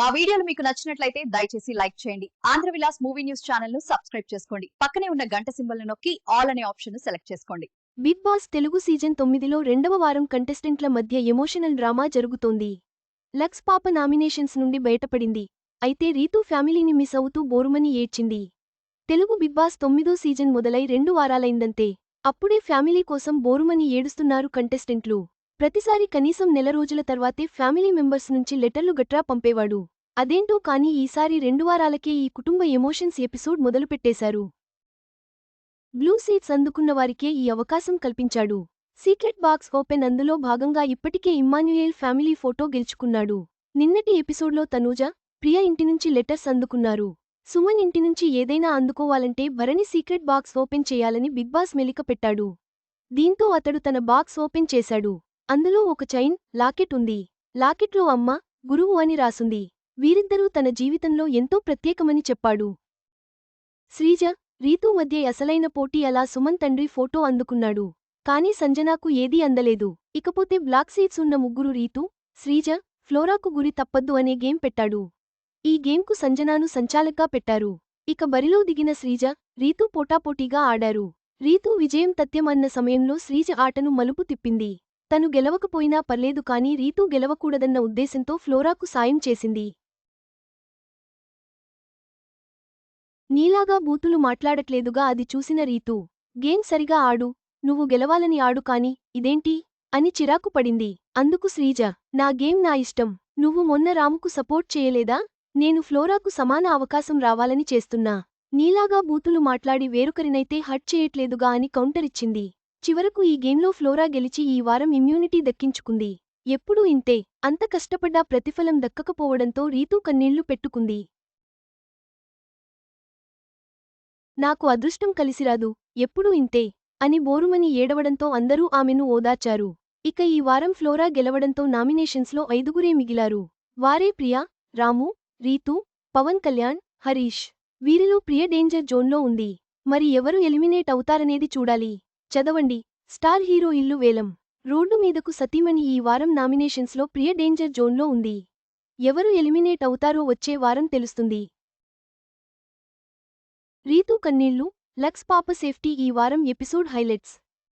మా వీడియోలు మీకు నచ్చినట్లయితే దయచేసి లైక్ చేయండి. ఆంధ్ర విలాస్ మూవీ న్యూస్ ఛానల్ను సబ్స్క్రైబ్ చేసుకోండి. పక్కనే ఉన్న గంట సింబల్ నొక్కి ఆల్ అనే ఆప్షన్ను సెలెక్ట్ చేసుకోండి. బిగ్ బాస్ తెలుగు సీజన్ తొమ్మిదిలో రెండవ వారం కంటెస్టెంట్ల మధ్య ఎమోషనల్ డ్రామా జరుగుతోంది. లక్స్ పాప నామినేషన్స్ నుండి బయటపడింది. అయితే రీతూ ఫ్యామిలీని మిస్ అవుతూ బోరుమని ఏడ్చింది. తెలుగు బిగ్ బాస్ తొమ్మిదో సీజన్ మొదలై రెండు వారాలైందంతే. అప్పుడే ఫ్యామిలీ కోసం బోరుమని ఏడుస్తున్నారు కంటెస్టెంట్లు. ప్రతిసారి కనీసం నెల రోజుల తర్వాతే ఫ్యామిలీ మెంబర్స్ నుంచి లెటర్లు గట్రా పంపేవాడు. అదేంటో కానీ ఈసారి రెండు వారాలకే ఈ కుటుంబ ఎమోషన్స్ ఎపిసోడ్ మొదలుపెట్టేశారు. బ్లూ సీట్స్ అందుకున్న వారికే ఈ అవకాశం కల్పించాడు. సీక్రెట్ బాక్స్ ఓపెన్ అందులో భాగంగా ఇప్పటికే ఇమ్మాన్యుయేల్ ఫ్యామిలీ ఫోటో గెలుచుకున్నాడు. నిన్నటి ఎపిసోడ్లో తనూజ ప్రియ ఇంటి నుంచి లెటర్స్ అందుకున్నారు. సుమన్ ఇంటి నుంచి ఏదైనా అందుకోవాలంటే భరణి సీక్రెట్ బాక్స్ ఓపెన్ చేయాలని బిగ్ బాస్ మెలిక పెట్టాడు. దీంతో అతడు తన బాక్స్ ఓపెన్ చేశాడు. అందులో ఒక చైన్ లాకెట్ ఉంది. లాకెట్లో అమ్మ గురువు అని రాసుంది. వీరిద్దరూ తన జీవితంలో ఎంతో ప్రత్యేకమని చెప్పాడు. శ్రీజ రీతూ మధ్య అసలైన పోటీ అలా సుమన్ తండ్రి ఫోటో అందుకున్నాడు. కానీ సంజనాకు ఏదీ అందలేదు. ఇకపోతే బ్లాక్ సీట్స్ ఉన్న ముగ్గురు రీతూ శ్రీజ ఫ్లోరాకు గురి తప్పద్దు అనే గేమ్ పెట్టాడు. ఈ గేమ్కు సంజనాను సంచాలక్గా పెట్టారు. ఇక బరిలో దిగిన శ్రీజ రీతూ పోటాపోటీగా ఆడారు. రీతూ విజయం తథ్యం అన్న సమయంలో శ్రీజ ఆటను మలుపు తిప్పింది. తను గెలవకపోయినా పర్లేదు కానీ రీతూ గెలవకూడదన్న ఉద్దేశంతో ఫ్లోరాకు సాయం చేసింది. నీలాగా బూతులు మాట్లాడట్లేదుగా అది చూసిన రీతూ. గేమ్ సరిగా ఆడు. నువ్వు గెలవాలని ఆడు కాని ఇదేంటి అని చిరాకు పడింది. అందుకు శ్రీజ నా గేమ్ నా ఇష్టం. నువ్వు మొన్న రాముకు సపోర్ట్ చేయలేదా? నేను ఫ్లోరాకు సమాన అవకాశం రావాలని చేస్తున్నా. నీలాగా బూతులు మాట్లాడి వేరొకరినైతే హట్ చేయట్లేదుగా అని కౌంటరిచ్చింది చివరకు ఈ గేమ్లో ఫ్లోరా గెలిచి ఈ వారం ఇమ్యూనిటీ దక్కించుకుంది. ఎప్పుడూ ఇంతే అంత కష్టపడ్డా ప్రతిఫలం దక్కకపోవడంతో రీతూ కన్నీళ్ళు పెట్టుకుంది. నాకు అదృష్టం కలిసిరాదు ఎప్పుడూ ఇంతే అని బోరుమని ఏడవడంతో అందరూ ఆమెను ఓదార్చారు. ఇక ఈ వారం ఫ్లోరా గెలవడంతో నామినేషన్స్లో ఐదుగురే మిగిలారు. వారే ప్రియా రాము రీతూ పవన్ కళ్యాణ్ హరీష్. వీరిలో ప్రియ డేంజర్ జోన్లో ఉంది. మరి ఎవరు ఎలిమినేట్ అవుతారనేది చూడాలి. చదవండి. స్టార్ హీరో ఇల్లు వేలం. రోడ్డు మీదకు సతీమణి ఈ వారం నామినేషన్స్లో ప్రియ డేంజర్ జోన్లో ఉంది. ఎవరు ఎలిమినేట్ అవుతారో వచ్చే వారం తెలుస్తుంది. రీతూ కన్నీళ్ళు లక్స్ పాప సేఫ్టీ ఈ వారం ఎపిసోడ్ హైలైట్స్.